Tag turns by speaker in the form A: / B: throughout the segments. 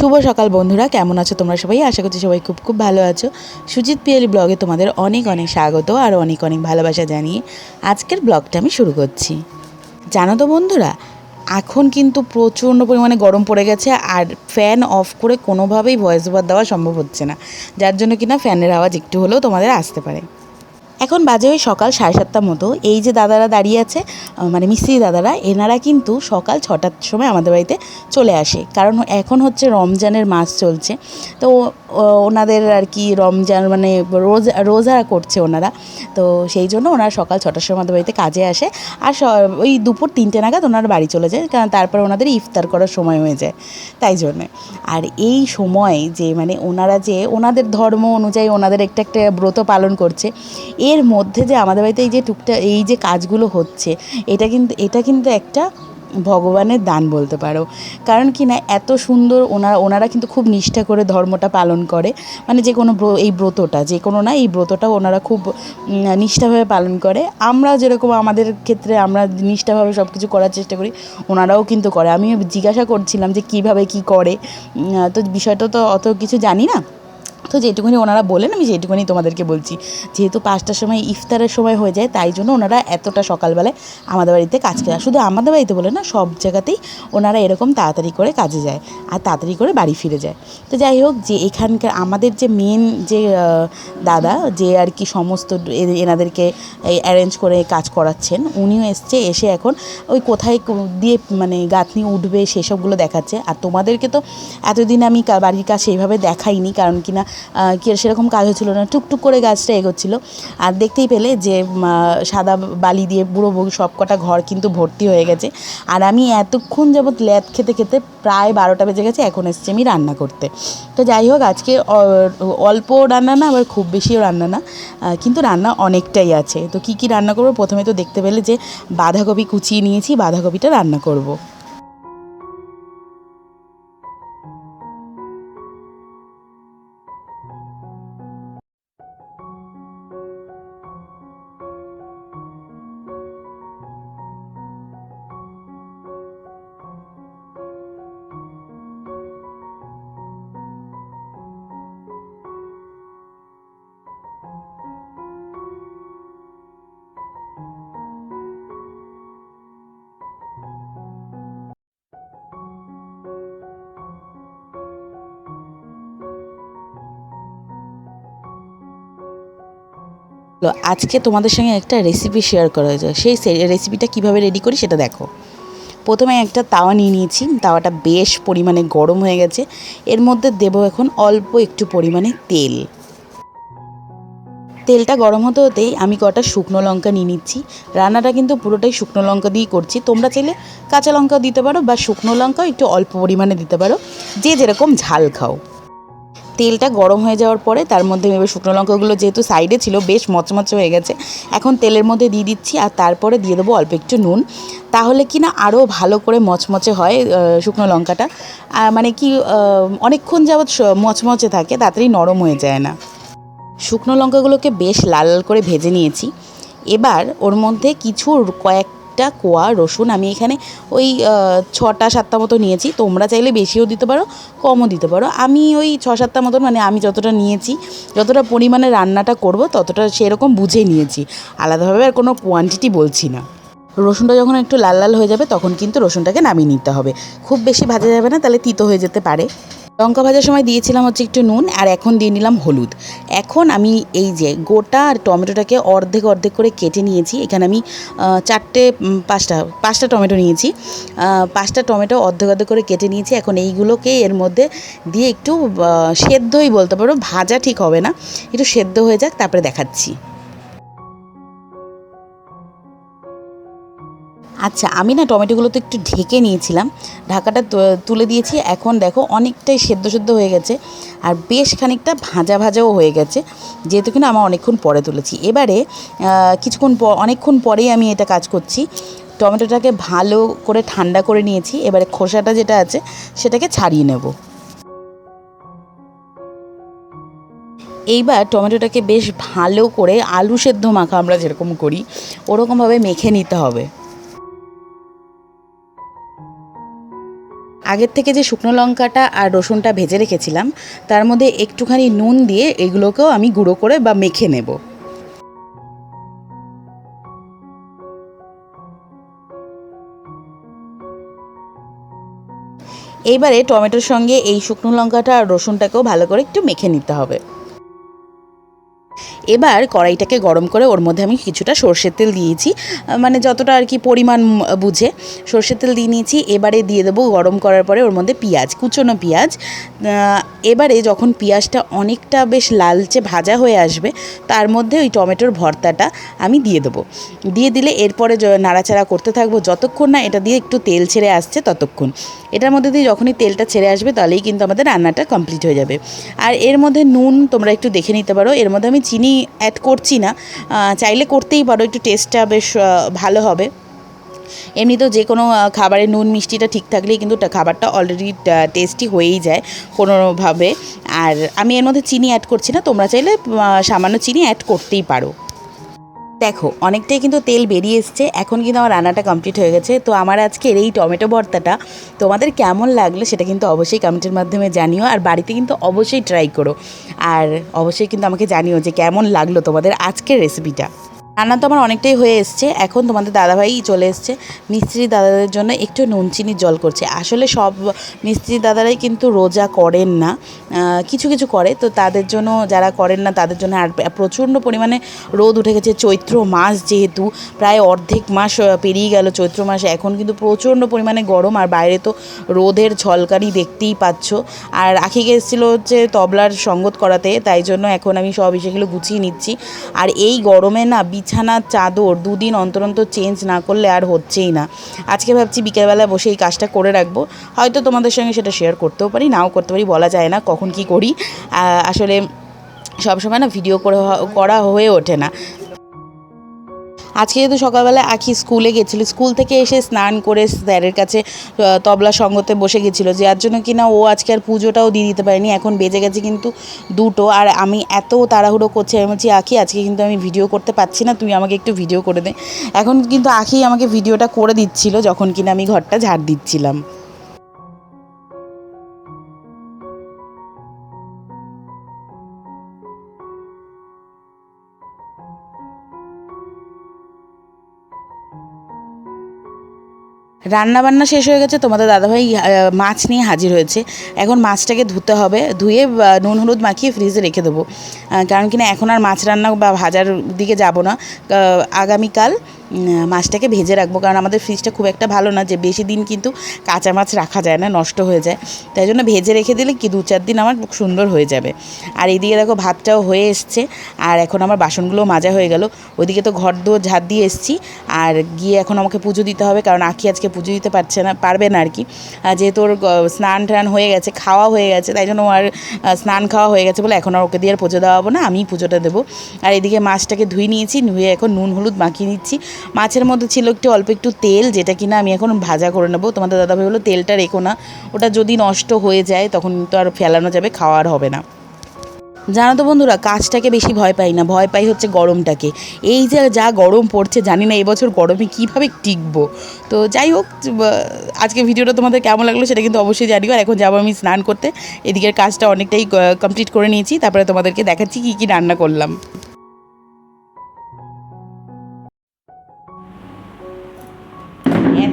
A: শুভ সকাল বন্ধুরা, কেমন আছো তোমরা সবাই? আশা করছি সবাই খুব খুব ভালো আছো। সুজিত পিয়ালি ব্লগে তোমাদের অনেক অনেক স্বাগত আর অনেক অনেক ভালোবাসা জানিয়ে আজকের ব্লগটা আমি শুরু করছি। জানো তো বন্ধুরা, এখন কিন্তু প্রচণ্ড পরিমাণে গরম পড়ে গেছে আর ফ্যান অফ করে কোনোভাবেই ভয়েস ওভার দেওয়া সম্ভব হচ্ছে না। যার জন্য কিনা ফ্যানের আওয়াজ একটু হলেও তোমাদের আসতে পারে। এখন বাজে ওই সকাল সাড়ে সাতটার মতো। এই যে দাদারা দাঁড়িয়ে আছে মানে মিস্ত্রি দাদারা, এনারা কিন্তু সকাল ছটার সময় আমাদের বাড়িতে চলে আসে। কারণ এখন হচ্ছে রমজানের মাস চলছে। তো ওনাদের আর কি রমজান মানে রোজা রোজা করছে ওনারা। তো সেই জন্য ওনারা সকাল ছটার সময় আমাদের বাড়িতে কাজে আসে। আর ওই দুপুর তিনটে নাগাদ ওনারা বাড়ি চলে যায়। কারণ তারপর ওনাদের ইফতার করার সময় হয়ে যায়। তাই জন্যে। আর এই সময় যে মানে ওনারা যে, ওনাদের ধর্ম অনুযায়ী ওনাদের একটা একটা ব্রত পালন করছে এর মধ্যে যে আমাদের বাড়িতে এই যে টুকটা, এই যে কাজগুলো হচ্ছে, এটা কিন্তু এটা কিন্তু একটা ভগবানের দান বলতে পারো। কারণ কি না, এত সুন্দর ওনারা ওনারা কিন্তু খুব নিষ্ঠা করে ধর্মটা পালন করে। মানে যে কোনো এই ব্রতটা, যে কোনো না, এই ব্রতটা ওনারা খুব নিষ্ঠাভাবে পালন করে। আমরা যেরকম আমাদের ক্ষেত্রে আমরা নিষ্ঠাভাবে সব কিছু করার চেষ্টা করি, ওনারাও কিন্তু করে। আমি জিজ্ঞাসা করছিলাম যে কীভাবে কি করে। তো বিষয়টা তো অত কিছু জানি না। তো যেটুকুনি ওনারা বলেন আমি যেটুকুনি তোমাদেরকে বলছি। যেহেতু পাঁচটার সময় ইফতারের সময় হয়ে যায় তাই জন্য ওনারা এতটা সকালবেলায় আমাদের বাড়িতে কাজ করে। শুধু আমাদের বাড়িতে বলে না সব জায়গাতেই ওনারা এরকম তাড়াতাড়ি করে কাজে যায় আর তাড়াতাড়ি করে বাড়ি ফিরে যায়। তো যাই হোক যে এখানকার আমাদের যে মেন যে দাদা যে আর কি সমস্ত এনাদেরকে অ্যারেঞ্জ করে কাজ করাচ্ছেন উনিও এসছে এসে এখন ওই কোথায় দিয়ে মানে গাঁথনি উঠবে সেসবগুলো দেখাচ্ছে। আর তোমাদেরকে তো এতদিন আমি কা- বাড়ির কাজ সেইভাবে দেখাইনি কারণ কিনা আহ, কি সেরকম কাজ হচ্ছিল না। টুকটুক করে গাছটা এগোচ্ছিলো। আর দেখতেই পেলে যে সাদা বালি দিয়ে বুড়ো সব কটা ঘর কিন্তু ভর্তি হয়ে গেছে। আর আমি এতক্ষণ যাবৎ ল্যাদ খেতে খেতে প্রায় বারোটা বেজে গেছে, এখন এসছি আমি রান্না করতে। তো যাই হোক, আজকে অল্প রান্না না, আবার খুব বেশিও রান্না না। কিন্তু রান্না অনেকটাই আছে। তো কি কি রান্না করব? প্রথমে তো দেখতে পেলে যে, বাঁধাকপি কুচিয়ে নিয়েছি, বাঁধাকপিটা রান্না করব। আজকে তোমাদের সঙ্গে একটা রেসিপি শেয়ার করা হয়েছে। সেই রেসিপিটা কীভাবে রেডি করি সেটা দেখো। প্রথমে একটা তাওয়া নিয়ে নিয়েছি। তাওয়াটা বেশ পরিমাণে গরম হয়ে গেছে। এর মধ্যে দেবো এখন অল্প একটু পরিমাণে তেল। তেলটা গরম হতে হতেই আমি কটা শুকনো লঙ্কা নিয়ে নিচ্ছি। রান্নাটা কিন্তু পুরোটাই শুকনো লঙ্কা দিয়েই করছি। তোমরা চাইলে কাঁচা লঙ্কাও দিতে পারো বা শুকনো লঙ্কাও একটু অল্প পরিমাণে দিতে পারো। যে যেরকম ঝাল খাও। তেলটা গরম হয়ে যাওয়ার পরে তার মধ্যে এবার শুকনো লঙ্কাগুলো যেহেতু সাইডে ছিল, বেশ মচমচে হয়ে গেছে। এখন তেলের মধ্যে দিয়ে দিচ্ছি আর তারপরে দিয়ে দেবো অল্প একটু নুন। তাহলে কি না আরও ভালো করে মচমচে হয় শুকনো লঙ্কাটা। মানে কি অনেকক্ষণ যাবৎ মচমচে থাকে, তাড়াতাড়ি নরম হয়ে যায় না। শুকনো লঙ্কাগুলোকে বেশ লাল লাল করে ভেজে নিয়েছি। এবার ওর মধ্যে কিছু কয়েকটা কোয়া, রসুন আমি এখানে ওই ছটা, সাতটা মতো নিয়েছি। তোমরা চাইলে বেশিও দিতে পারো, কমও দিতে পারো। আমি ওই ছ, সাতটা মতন মানে আমি যতটা নিয়েছি, যতটা পরিমাণে রান্নাটা করব, ততটা সেরকম বুঝে নিয়েছি। আলাদাভাবে আর কোনো কোয়ান্টিটি বলছি না। রসুনটা যখন একটু লাল লাল হয়ে যাবে, তখন কিন্তু রসুনটাকে নামিয়ে নিতে হবে। খুব বেশি ভাজা যাবে না, তাহলে তিতো হয়ে যেতে পারে। লঙ্কা ভাজার সময় দিয়েছিলাম হচ্ছে একটু নুন আর এখন দিয়ে নিলাম হলুদ। এখন আমি এই যে গোটা আর টমেটোটাকে অর্ধেক অর্ধেক করে কেটে নিয়েছি। এখানে আমি চারটে পাঁচটা পাঁচটা টমেটো নিয়েছি। পাঁচটা টমেটো অর্ধেক অর্ধেক করে কেটে নিয়েছি। এখন এইগুলোকে এর মধ্যে দিয়ে একটু সেদ্ধই বলতে পারো, ভাজা ঠিক হবে না। একটু সেদ্ধ হয়ে যাক, তারপরে দেখাচ্ছি। আচ্ছা আমি না টমেটোগুলো তো একটু ঢেকে নিয়েছিলাম। ঢাকাটা তুলে দিয়েছি। এখন দেখো অনেকটাই সেদ্ধ সেদ্ধ হয়ে গেছে। আর বেশ খানিকটা ভাজা ভাজাও হয়ে গেছে। যেহেতু কিনা আমার অনেকক্ষণ পরে তুলেছি। এবারে কিছুক্ষণ অনেকক্ষণ পরেই আমি এটা কাজ করছি। টমেটোটাকে ভালো করে ঠান্ডা করে নিয়েছি। এবারে খোসাটা যেটা আছে, সেটাকে ছাড়িয়ে নেব। এইবার টমেটোটাকে বেশ ভালো করে আলু সেদ্ধ মাখা আমরা যেরকম করি, ওরকমভাবে মেখে নিতে হবে। আগের থেকে যে শুকনো লঙ্কাটা আর রসুনটা ভেজে রেখেছিলাম, তার মধ্যে একটুখানি নুন দিয়ে এগুলোকেও আমি গুঁড়ো করে বা মেখে নেব। এইবারে টমেটোর সঙ্গে এই শুকনো লঙ্কাটা আর রসুনটাকেও ভালো করে একটু মেখে নিতে হবে। এবার কড়াইটাকে গরম করে ওর মধ্যে আমি কিছুটা সর্ষের তেল দিয়েছি। মানে যতটা আর কি পরিমাণ বুঝে সর্ষের তেল দিয়ে নিয়েছি। এবারে দিয়ে দেবো গরম করার পরে ওর মধ্যে পেঁয়াজ, কুচনো পেঁয়াজ। এবারে যখন পেঁয়াজটা অনেকটা বেশ লালচে ভাজা হয়ে আসবে, তার মধ্যে ওই টমেটোর ভর্তাটা আমি দিয়ে দেবো। দিয়ে দিলে এরপরে নাড়াচাড়া করতে থাকব। যতক্ষণ না এটা দিয়ে একটু তেল ছেড়ে আসছে, ততক্ষণ। এটার মধ্যে দিয়ে যখনই তেলটা ছেড়ে আসবে, তাহলেই কিন্তু আমাদের রান্নাটা কমপ্লিট হয়ে যাবে। আর এর মধ্যে নুন তোমরা একটু দেখে নিতে পারো। এর মধ্যে আমি চিনি অ্যাড করছি না চাইলে করতেই পারো, একটু টেস্টটা বেশ ভালো হবে। এমনিতেও যে কোনো খাবারে নুন, মিষ্টিটা ঠিক থাকলেই কিন্তু খাবারটা অলরেডি টেস্টি হয়েই যায় কোনোভাবে। আর আমি এর মধ্যে চিনি অ্যাড করছি না, তোমরা চাইলে সামান্য চিনি অ্যাড করতেই পারো। দেখো, অনেকটাই কিন্তু তেল বেরিয়ে এসছে। এখন কিন্তু আমার রান্নাটা কমপ্লিট হয়ে গেছে। তো আমার আজকের এই টমেটো ভর্তাটা তোমাদের কেমন লাগল সেটা কিন্তু অবশ্যই কমেন্টের মাধ্যমে জানিও আর বাড়িতে কিন্তু অবশ্যই ট্রাই করো। আর অবশ্যই কিন্তু আমাকে জানিও যে কেমন লাগল তোমাদের আজকের রেসিপিটা রান্না তো আমার অনেকটাই হয়ে এসছে। এখন তোমাদের দাদাভাই চলে এসছে। মিস্ত্রি দাদাদের জন্য একটু নুন চিনির জল করছে। আসলে সব মিস্ত্রি দাদারাই কিন্তু রোজা করেন না। কিছু কিছু করে। তো তাদের জন্য যারা করেন না, তাদের জন্য আর প্রচণ্ড পরিমাণে রোদ উঠে গেছে। চৈত্র মাস যেহেতু, প্রায় অর্ধেক মাস পেরিয়ে গেল চৈত্র মাসে। এখন কিন্তু প্রচণ্ড পরিমাণে গরম। আর বাইরে তো রোদের ঝলকানি দেখতেই পাচ্ছ। আর আখিকে এসেছিল হচ্ছে তবলার সঙ্গত করাতে। তাই জন্য এখন আমি সব সেগুলো গুছিয়ে নিচ্ছি। আর এই গরমে না বিছানার চাদর দুদিন অন্তর অন্তর চেঞ্জ না করলে আর হচ্ছেই না। আজকে ভাবছি বিকেলবেলায় বসে এই কাজটা করে রাখব। হয়তো তোমাদের সঙ্গে সেটা শেয়ার করতেও পারি, নাও করতে পারি, বলা যায় না কখন কি করি। আসলে সবসময় না ভিডিও করে করা হয়ে ওঠে না। আজকে যেহেতু সকালবেলা আখি স্কুলে গেছিল, স্কুল থেকে এসে স্নান করে স্যারের কাছে তবলা সঙ্গতে বসে গেছিল, যার জন্য কিনা ও আজকে আর পুজোটাও দিয়ে দিতে পারেনি, এখন বেজে গেছে কিন্তু দুটো, আর আমি এত তাড়াহুড়ো করছি, আমি বলছি, আখি, আজকে কিন্তু আমি ভিডিও করতে পারছি না তুই আমাকে একটু ভিডিও করে দে। এখন কিন্তু আখি আমাকে ভিডিওটা করে দিচ্ছিল, যখন কিনা আমি ঘরটা ঝাড় দিচ্ছিলাম। রান্না বান্না শেষ হয়ে গেছে, তোমাদের দাদাভাই মাছ নিয়ে হাজির হয়েছে। এখন মাছটাকে ধুতে হবে, ধুয়ে নুন হলুদ মাখিয়ে ফ্রিজে রেখে দেবো। কারণ কিনা এখন আর মাছ রান্না বা ভাজার দিকে যাব না। আগামীকাল মাছটাকে ভেজে রাখব। কারণ আমাদের ফ্রিজটা খুব একটা ভালো না, যে বেশি দিন কিন্তু কাঁচা মাছ রাখা যায় না, নষ্ট হয়ে যায়। তাই জন্য ভেজে রেখে দিলে কি দু চার দিন আমার সুন্দর হয়ে যাবে। আর এদিকে দেখো ভাতটাও হয়ে এসছে, আর এখন আমার বাসনগুলো মাজা হয়ে গেল। ওইদিকে তো ঘর দুয়ার ঝাড় দিয়ে এসছি, আর গিয়ে এখন আমাকে পুজো দিতে হবে, কারণ আঁকি আজকে পুজো দিতে পারছে না, পারবে না আর কি। যেহেতু ওর স্নান টান হয়ে গেছে, খাওয়া হয়ে গেছে, তাই জন্য আর স্নান খাওয়া হয়ে গেছে বলে এখন আর ওকে দিয়ে আর পুজো দেওয়া হবে না আমি পুজোটা দেবো। আর এদিকে মাছটাকে ধুয়ে নিয়েছি, ধুয়ে এখন নুন, হলুদ মাখিয়ে নিচ্ছি মাছের মধ্যে ছিল একটু অল্প একটু তেল, যেটা কিনা আমি এখন ভাজা করে নেব। তোমাদের দাদাভাই বলো তেলটা রেখো না। ওটা যদি নষ্ট হয়ে যায়, তখন তো আর ফেলানো যাবে খাওয়ার হবে না। জানো তো বন্ধুরা, কাজটাকে বেশি ভয় পাই না। ভয় পাই হচ্ছে গরমটাকে। এই যে যা গরম পড়ছে, জানি না এবছর গরমে কীভাবে টিকবো। তো যাই হোক আজকে ভিডিওটা তোমাদের কেমন লাগল সেটা কিন্তু অবশ্যই জানিও। আর এখন যাব আমি স্নান করতে। এদিকের কাজটা অনেকটাই কমপ্লিট করে নিয়েছি। তারপরে তোমাদেরকে দেখাচ্ছি কী কী রান্না করলাম।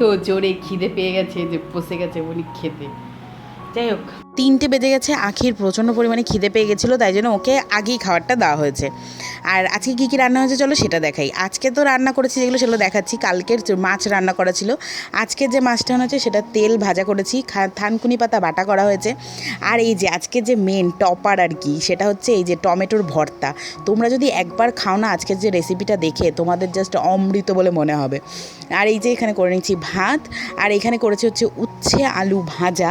A: এত জোরে খিদে পেয়ে গেছে যে বসে গেছে বলি খেতে। যাই হোক। তিনটে বেজে গেছে, আখির প্রচণ্ড পরিমাণে খিদে পেয়ে গেছিল, তাই জন্য ওকে আগেই খাবারটা দেওয়া হয়েছে। আর আজকে কী কী রান্না হয়েছে চলো সেটা দেখাই। আজকে তো রান্না করেছি যেগুলো সেগুলো দেখাচ্ছি, কালকের মাছ রান্না করা ছিল, আজকে যে মাছটা হয়েছে সেটা তেল ভাজা করেছি থানকুনি পাতা বাটা করা হয়েছে। আর এই যে আজকে যে মেন টপার আর কি, সেটা হচ্ছে এই যে টমেটোর ভর্তা। তোমরা যদি একবার খাও না আজকের যে রেসিপিটা দেখে, তোমাদের জাস্ট অমৃত বলে মনে হবে। আর এই যে এখানে করে নিচ্ছি ভাত, আর এখানে করেছি হচ্ছে উচ্ছে আলু ভাজা।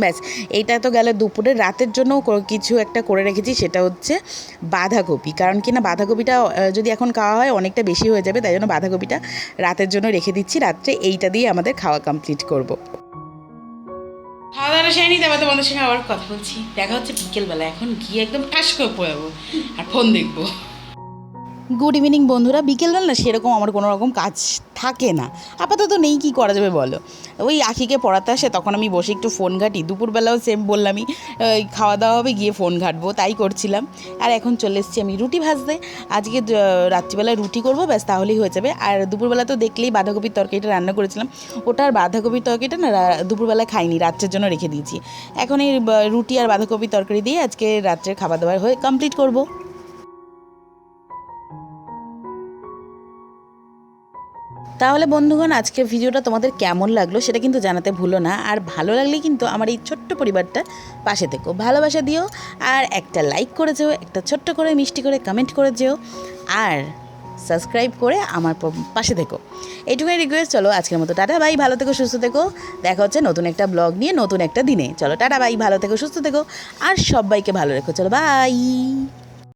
A: ব্যাস এইটা তো গেলে দুপুরে। রাতের জন্য কিছু একটা করে রেখেছি, সেটা হচ্ছে বাঁধাকপি। কারণ কি না, বাঁধাকপিটা যদি এখন খাওয়া হয়, অনেকটা বেশি হয়ে যাবে, তাই জন্য বাঁধাকপিটা রাতের জন্য রেখে দিচ্ছি। রাত্রে এইটা দিয়ে আমাদের খাওয়া কমপ্লিট করব। খাওয়া দাওয়া তারপর তোমাদের সঙ্গে আবার কথা বলছি। দেখা হচ্ছে বিকেলবেলা, এখন গিয়ে একদম ঠাস করে পড়াবো, আর ফোন দেখব। গুড ইভিনিং বন্ধুরা। বিকেলবেলা না সেরকম আমার কোনো রকম কাজ থাকে না। আপাতত নেই, কি করা যাবে বলো? ওই আখিকে পড়াতে আসে, তখন আমি বসে একটু ফোন ঘাঁটি। দুপুরবেলাও সেম বললামই খাওয়া দাওয়া হবে, গিয়ে ফোন ঘাঁটবো, তাই করছিলাম। আর এখন চলে এসেছি আমি রুটি ভাজতে। আজকে রাত্রিবেলায় রুটি করব, ব্যাস তাহলেই হয়ে যাবে। আর দুপুরবেলা তো দেখলেই বাঁধাকপির তরকারিটা রান্না করেছিলাম। ওটা আর বাঁধাকপির তরকারিটা না দুপুরবেলায় খাইনি, রাত্রের জন্য রেখে দিয়েছি। এখন এই রুটি আর বাঁধাকপির তরকারি দিয়ে আজকে রাত্রের খাবার দাবার হয়ে কমপ্লিট করব। তাহলে বন্ধুগণ, আজকের ভিডিওটা তোমাদের কেমন লাগল সেটা কিন্তু জানাতে ভুলো না। আর ভালো লাগলে কিন্তু আমার এই ছোট্ট পরিবারটা পাশে থেকো। ভালোবাসা দিও, আর একটা লাইক করে যেও, একটা ছোট্ট করে, মিষ্টি করে কমেন্ট করে যেও, আর সাবস্ক্রাইব করে আমার পাশে থেকো। এইটুকুই রিকোয়েস্ট চলো আজকের মতো, টাটা বাই ভালো থেকো, সুস্থ থেকো। দেখা হচ্ছে নতুন একটা ব্লগ নিয়ে নতুন একটা দিনে। চলো, টাটা বাই ভালো থেকো, সুস্থ থেকো, আর সবাইকে ভালো রেখো। চলো বাই